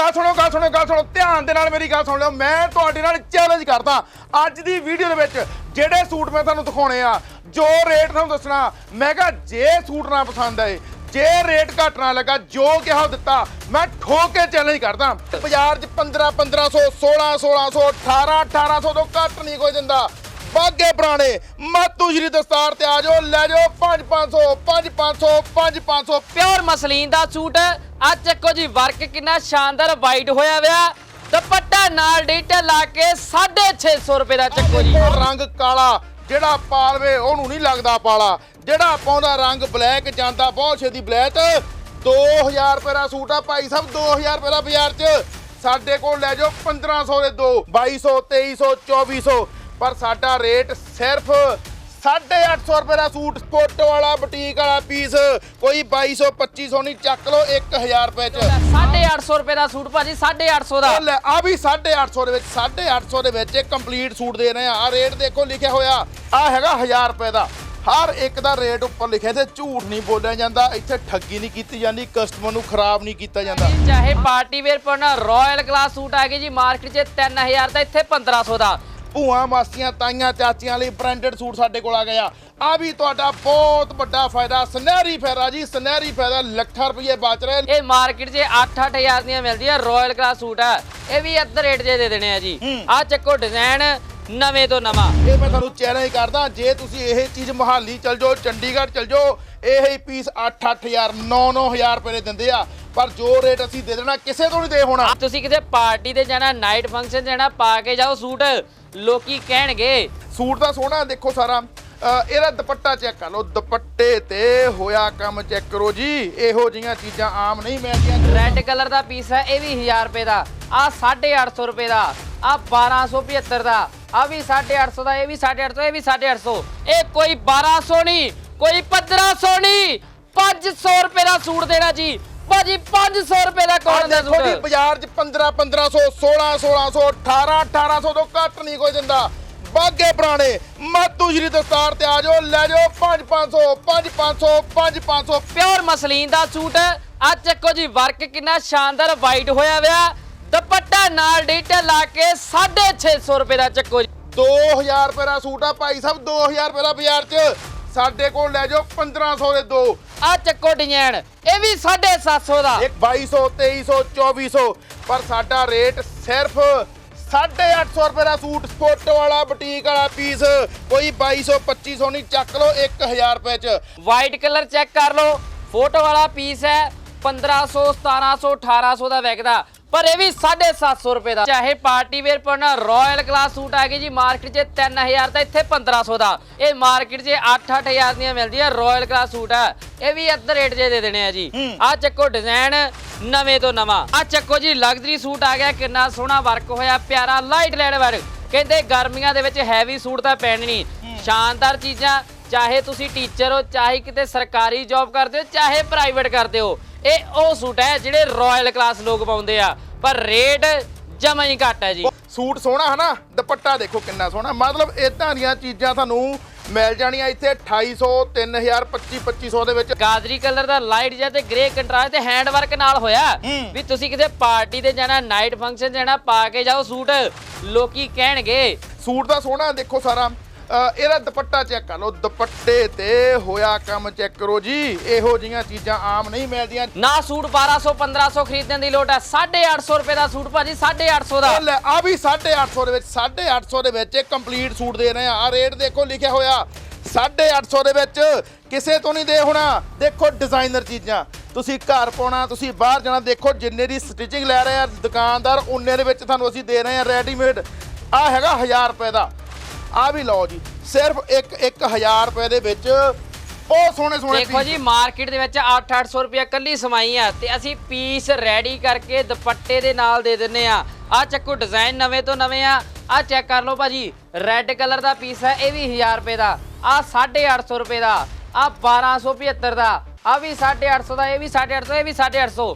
ਗੱਲ ਸੁਣੋ ਗੱਲ ਸੁਣੋ ਗੱਲ ਸੁਣੋ। ਧਿਆਨ ਦੇ ਨਾਲ ਮੇਰੀ ਗੱਲ ਸੁਣ ਲਿਓ। ਮੈਂ ਤੁਹਾਡੇ ਨਾਲ ਚੈਲੰਜ ਕਰਦਾ। ਅੱਜ ਦੀ ਵੀਡੀਓ ਦੇ ਵਿੱਚ ਜਿਹੜੇ ਸੂਟ ਮੈਂ ਤੁਹਾਨੂੰ ਦਿਖਾਉਣੇ ਆ, ਜੋ ਰੇਟ ਤੁਹਾਨੂੰ ਦੱਸਣਾ, ਮੈਂ ਕਿਹਾ ਜੇ ਸੂਟ ਨਾ ਪਸੰਦ ਆਏ, ਜੇ ਰੇਟ ਘੱਟ ਲੱਗਾ, ਜੋ ਕਿਹਾ ਦਿੱਤਾ, ਮੈਂ ਠੋਕ ਕੇ ਚੈਲੰਜ ਕਰਦਾ। ਬਾਜ਼ਾਰ 'ਚ 15 1500 16 1600 18 1800 ਤੋਂ ਘੱਟ ਨਹੀਂ ਕੋਈ ਦਿੰਦਾ। ਬਾਗੇ ਪੁਰਾਣੇ, ਮਾਤੂ ਸ਼੍ਰੀ ਦਸਤਾਰ ਤੇ ਆ ਜਾਓ, ਲੈ ਜਾਓ 5 500 5 500 5 500 ਪਿਓਰ ਮਸਲੀਨ ਦਾ ਸੂਟ ਆ ਚੱਕੋ ਜੀ, ਵਰਕ ਕਿੰਨਾ ਸ਼ਾਨਦਾਰ ਵਾਈਟ ਹੋਇਆ ਵਿਆ ਦੁਪੱਟਾ ਨਾਲ ਡਿਟੇਲ ਲਾ ਕੇ 650 ਰੁਪਏ ਦਾ ਚੱਕੋ ਜੀ। ਰੰਗ ਕਾਲਾ, ਜਿਹੜਾ ਪਾਲਵੇ ਉਹਨੂੰ ਨਹੀਂ ਲੱਗਦਾ ਪਾਲਾ। ਜਿਹੜਾ ਪਾਉਂਦਾ ਰੰਗ ਬਲੈਕ ਜਾਂਦਾ, ਬਹੁਤ ਛੇਤੀ ਬਲੈਕ। 2000 ਰੁਪਏ ਦਾ ਸੂਟ ਆ ਭਾਈ ਸਾਹਿਬ 2000 ਰੁਪਏ ਦਾ ਬਾਜ਼ਾਰ 'ਚ। ਸਾਡੇ ਕੋਲ ਲੈ ਜਾਓ 1500 ਦੇ ਦੋ 2200 2300 2400 ਪਰ ਸਾਡਾ ਰੇਟ ਸਿਰਫ 850 ਰੁਪਏ ਦਾ ਸੂਟ ਫੋਟੋ ਵਾਲਾ ਬੁਟੀਕ ਵਾਲਾ ਪੀਸ ਕੋਈ 2200 2500 ਨਹੀਂ ਚੱਕ ਲਓ 1000 ਰੁਪਏ 'ਚ। 850 ਰੁਪਏ ਦਾ ਸੂਟ ਭਾਜੀ 850 ਦਾ। ਲੈ ਆ ਵੀ 850 ਦੇ ਵਿੱਚ 850 ਦੇ ਵਿੱਚ ਇੱਕ ਕੰਪਲੀਟ ਸੂਟ ਦੇ ਰਹੇ ਆ। ਆ ਰੇਟ ਦੇਖੋ ਲਿਖਿਆ ਹੋਇਆ। ਆ ਹੈਗਾ 1000 ਰੁਪਏ ਦਾ। ਹਰ ਇੱਕ ਦਾ ਰੇਟ ਉੱਪਰ ਲਿਖਿਆ ਤੇ ਝੂਠ ਨਹੀਂ ਬੋਲਿਆ ਜਾਂਦਾ ਇੱਥੇ ਠੱਗੀ ਨਹੀਂ ਕੀਤੀ ਜਾਂਦੀ ਕਸਟਮਰ ਨੂੰ ਖਰਾਬ ਨਹੀਂ ਕੀਤਾ ਜਾਂਦਾ। ਚਾਹੇ ਪਾਰਟੀ ਵੇਅਰ ਪਾਉਣਾ ਰਾਇਲ ਕਲਾਸ ਸੂਟ ਆ ਗਏ ਜੀ ਮਾਰਕੀਟ 'ਚ 3000 ਦਾ ਇੱਥੇ 1500 ਦਾ। ਭੂਆ ਮਾਸੀਆਂ ਤਾਈਆਂ ਚਾਚੀਆਂ ਲਈ ਬ੍ਰਾਂਡਡ ਸੂਟ ਸਾਡੇ ਕੋਲ ਆ ਗਿਆ ਆ। ਵੀ ਤੁਹਾਡਾ ਬਹੁਤ ਵੱਡਾ ਫਾਇਦਾ ਸੁਨਹਿਰੀ ਫਾਇਦਾ ਜੀ ਸੁਨਹਿਰੀ ਫਾਇਦਾ ਲੱਖਾਂ ਰੁਪਏ ਬਚ ਰਹੇ। ਇਹ ਮਾਰਕੀਟ 'ਚ 8-8000 ਦੀਆਂ ਮਿਲਦੀਆਂ ਰਾਇਲ ਕਲਾਸ ਸੂਟ ਆ। ਇਹ ਵੀ ਅੱਧ ਰੇਟ 'ਚ ਦੇ ਦੇਣੇ ਆ ਜੀ। ਆ ਚੱਕੋ ਡਿਜ਼ਾਈਨ ਨਵੇਂ ਤੋਂ ਨਵਾਂ। ਇਹ ਮੈਂ ਤੁਹਾਨੂੰ ਚੈਲੰਜ ਕਰਦਾ ਜੇ ਤੁਸੀਂ ਇਹ ਚੀਜ਼ ਮੁਹਾਲੀ ਚਲ ਜਾਓ ਚੰਡੀਗੜ੍ਹ ਚਲ ਜਾਓ ਇਹ ਹੀ ਪੀਸ 8-8000 9-9000 ਰੁਪਏ ਦੇ ਦਿੰਦੇ ਆ। ਪਰ ਜੋ ਰੇਟ ਅਸੀਂ ਦੇ ਦੇਣਾ ਕਿਸੇ ਤੋਂ ਨਹੀਂ ਦੇ ਹੋਣਾ। ਤੁਸੀਂ ਕਿਤੇ ਪਾਰਟੀ ਤੇ ਜਾਣਾ ਨਾਈਟ ਫੰਕਸ਼ਨ ਜਾਣਾ ਪਾ ਕੇ ਜਾਓ ਸੂਟ। ਲੋਕੀ ਕਹਿਣਗੇ ਸੂਟ ਦਾ ਸੋਹਣਾ ਦੇਖੋ ਸਾਰਾ। ਇਹਦਾ ਦੁਪੱਟਾ ਚੈੱਕ ਕਰ ਲਓ। ਦੁਪੱਟੇ ਤੇ ਹੋਇਆ ਕੰਮ ਚੈੱਕ ਕਰੋ ਜੀ। ਇਹੋ ਜੀਆਂ ਚੀਜ਼ਾਂ ਆਮ ਨਹੀਂ ਮਿਲਦੀਆਂ। ਰੈੱਡ ਕਲਰ ਦਾ ਪੀਸ ਹੈ ਇਹ ਵੀ 1000 ਰੁਪਏ ਦਾ। ਆ 850 ਰੁਪਏ ਦਾ। ਆ 1275 ਦਾ। ਆ ਵੀ 850 ਦਾ ਇਹ ਵੀ 850 ਇਹ ਵੀ 850 ਇਹ ਕੋਈ 1200 ਨਹੀਂ ਕੋਈ 1500 ਨਹੀਂ। 500 ਰੁਪਏ ਦਾ ਸੂਟ ਦੇਣਾ ਜੀ। ਭਾਜੀ 500 ਰੁਪਏ ਦਾ ਕੌਣ ਦਾ ਦੇਖੋ ਜੀ ਸੂਟ? ਬਾਜ਼ਾਰ 'ਚ 15 1500 16 1600 18 1800 ਤੋਂ ਘੱਟ ਨਹੀਂ ਕੋਈ ਦਿੰਦਾ। ਬਾਗੇ ਪੁਰਾਣੇ ਮਾਤੂ ਸ਼੍ਰੀ ਦਸਤਾਰ ਤੇ ਆ ਜਾਓ ਲੈ ਜਾਓ 5 500 5 500 5 500 ਪਿਓਰ ਮਸਲੀਨ ਦਾ ਸੂਟ ਆ ਚੱਕੋ ਜੀ ਵਰਕ ਕਿੰਨਾ ਸ਼ਾਨਦਾਰ ਵਾਈਟ ਹੋਇਆ ਵਿਆ। ਦੁਪੱਟਾ ਨਾਲ ਡਿਟੇਲ ਲਾ ਕੇ 650 ਰੁਪਏ ਦਾ ਚੱਕੋ ਜੀ। 2000 ਰੁਪਏ ਦਾ ਸੂਟ ਆ ਭਾਈ ਸਾਹਿਬ 2000 ਰੁਪਏ ਦਾ ਬਾਜ਼ਾਰ 'ਚ। ਸਾਡੇ ਕੋਲ ਲੈ ਜਾਓ 1500 ਦੇ ਦੋ। ਆ ਚੱਕੋ ਡਿਜ਼ਾਈਨ ਇਹ ਵੀ 750 ਦਾ। ਇੱਕ 2200 2300 2400 ਪਰ ਸਾਡਾ ਰੇਟ ਸਿਰਫ 850 ਰੁਪਏ ਦਾ ਸੂਟ ਫੋਟੋ ਵਾਲਾ ਬੁਟੀਕ ਵਾਲਾ ਪੀਸ ਕੋਈ 2200 2500 ਨਹੀਂ ਚੱਕ ਲਓ 1000 ਰੁਪਏ 'ਚ। ਵਾਈਟ ਕਲਰ ਚੈੱਕ ਕਰ ਲਓ। ਫੋਟੋ ਵਾਲਾ ਪੀਸ ਹੈ 1500 1700 1800 ਦਾ ਵਿਕਦਾ। ਪਰ ਇਹ ਵੀ 750 ਰੁਪਏ ਦਾ। ਚਾਹੇ ਪਾਰਟੀ ਵੇਅਰ ਪਾਉਣਾ ਰਾਇਲ ਕਲਾਸ ਸੂਟ ਆ ਗਏ ਜੀ ਮਾਰਕੀਟ 'ਚ 3000 ਦਾ ਇੱਥੇ 1500 ਦਾ। ਇਹ ਮਾਰਕੀਟ 'ਚ 8-8000 ਦੀਆਂ ਮਿਲਦੀਆਂ ਰਾਇਲ ਕਲਾਸ ਸੂਟ ਆ। ਇਹ ਵੀ ਅੱਧ ਰੇਟ 'ਚ ਦੇ ਦੇਣੇ ਆ ਜੀ। ਆ ਚੱਕੋ ਡਿਜ਼ਾਈਨ ਨਵੇਂ ਤੋਂ ਨਵਾਂ। ਆ ਚੱਕੋ ਜੀ ਲਗਜ਼ਰੀ ਸੂਟ ਆ ਗਿਆ ਕਿੰਨਾ ਸੋਹਣਾ ਵਰਕ ਹੋਇਆ ਪਿਆਰਾ ਲਾਈਟ ਲੈਡ ਵਰਕ ਕਹਿੰਦੇ ਗਰਮੀਆਂ ਦੇ ਵਿੱਚ ਹੈਵੀ ਸੂਟ ਤਾਂ ਪੈਣੇ ਨਹੀਂ। ਸ਼ਾਨਦਾਰ ਚੀਜ਼ਾਂ ਚਾਹੇ ਤੁਸੀਂ ਟੀਚਰ ਹੋ ਚਾਹੇ ਕਿਤੇ ਸਰਕਾਰੀ ਜੌਬ ਕਰਦੇ ਹੋ ਚਾਹੇ ਪ੍ਰਾਈਵੇਟ ਕਰਦੇ ਹੋ ਇਹ ਉਹ ਸੂਟ ਹੈ ਜਿਹੜੇ ਰਾਇਲ ਕਲਾਸ ਲੋਕ ਪਾਉਂਦੇ ਆ। ਪਰ ਰੇਟ ਜਮਾ ਹੀ ਘੱਟ ਹੈ ਜੀ। ਸੂਟ ਸੋਹਣਾ ਹਨਾ? ਦੁਪੱਟਾ ਦੇਖੋ ਕਿੰਨਾ ਸੋਹਣਾ। ਮਤਲਬ ਇਦਾਂ ਦੀਆਂ ਚੀਜ਼ਾਂ ਤੁਹਾਨੂੰ ਮਿਲ ਜਾਣੀਆਂ ਇੱਥੇ 2800 3000 25 2500 ਦੇ ਵਿੱਚ। ਗਾਜਰੀ ਕਲਰ ਦਾ ਲਾਈਟ ਜਿਹਾ ਤੇ ਗ੍ਰੇ ਕੰਟਰਾਸਟ ਤੇ ਹੈਂਡ ਵਰਕ ਨਾਲ ਹੋਇਆ। ਵੀ ਤੁਸੀਂ ਕਿਤੇ ਪਾਰਟੀ ਤੇ ਜਾਣਾ ਨਾਈਟ ਫੰਕਸ਼ਨ ਜਾਣਾ ਪਾ ਕੇ ਜਾਓ ਸੂਟ। ਲੋਕੀ ਕਹਿਣਗੇ ਸੂਟ ਦਾ ਸੋਹਣਾ ਦੇਖੋ ਸਾਰਾ। ਇਹਦਾ ਦੁਪੱਟਾ ਚੈੱਕ ਕਰ ਲਓ ਦੁਪੱਟੇ ਤੇ ਹੋਇਆ ਕੰਮ ਚੈੱਕ ਕਰੋ ਜੀ। ਇਹੋ ਜੀਆਂ ਚੀਜ਼ਾਂ ਆਮ ਨਹੀਂ ਮਿਲਦੀਆਂ। ਨਾ ਸੂਟ 1200 1500 ਖਰੀਦਣ ਦੀ ਲੋੜ ਹੈ। 850 ਰੁਪਏ ਦਾ ਸੂਟ ਭਾਜੀ 850 ਦਾ। ਲੈ ਆ ਵੀ 850 ਦੇ ਵਿੱਚ 850 ਦੇ ਵਿੱਚ ਇੱਕ ਕੰਪਲੀਟ ਸੂਟ ਦੇ ਰਹੇ ਆ। ਆ ਰੇਟ ਦੇਖੋ ਲਿਖਿਆ ਹੋਇਆ। 850 ਦੇ ਵਿੱਚ ਕਿਸੇ ਤੋਂ ਨਹੀਂ ਦੇ ਹੋਣਾ। ਦੇਖੋ ਡਿਜ਼ਾਈਨਰ ਚੀਜ਼ਾਂ। ਤੁਸੀਂ ਘਰ ਪਾਉਣਾ ਤੁਸੀਂ ਬਾਹਰ ਜਾਣਾ ਦੇਖੋ ਜਿੰਨੇ ਦੀ ਸਟਿਚਿੰਗ ਲੈ ਰਹੇ ਆ ਦੁਕਾਨਦਾਰ ਉਨੇ ਦੇ ਵਿੱਚ ਤੁਹਾਨੂੰ ਅਸੀਂ ਦੇ ਰਹੇ ਆ ਰੈਡੀਮੇਡ ਆ ਹੈਗਾ 1000 ਰੁਪਏ ਦਾ। ਆ ਵੀ ਲਓ ਜੀ ਸਿਰਫ ਇੱਕ 1000 ਰੁਪਏ ਦੇ ਵਿੱਚ ਬਹੁਤ ਸੋਹਣੇ ਸੋਹਣੇ ਦੇਖੋ। ਜੀ ਮਾਰਕੀਟ ਦੇ ਵਿੱਚ 8-800 ਰੁਪਏ ਕੱਲੀ ਸਮਾਈ ਆ ਤੇ ਅਸੀਂ ਪੀਸ ਰੈਡੀ ਕਰਕੇ ਦੁਪੱਟੇ ਦੇ ਨਾਲ ਦੇ ਦਿੰਨੇ ਆ ਆ ਚੱਕੋ ਡਿਜ਼ਾਈਨ ਨਵੇਂ ਤੋਂ ਨਵੇਂ ਆ ਆ ਚੈੱਕ ਕਰ ਲਓ ਭਾਜੀ ਰੈੱਡ ਕਲਰ ਦਾ ਪੀਸ ਹੈ ਇਹ ਵੀ 1000 ਰੁਪਏ ਦਾ ਆ 850 ਰੁਪਏ ਦਾ ਆ 1275 ਦਾ ਆ ਵੀ 850 ਦਾ ਇਹ ਵੀ 850 ਇਹ ਵੀ 850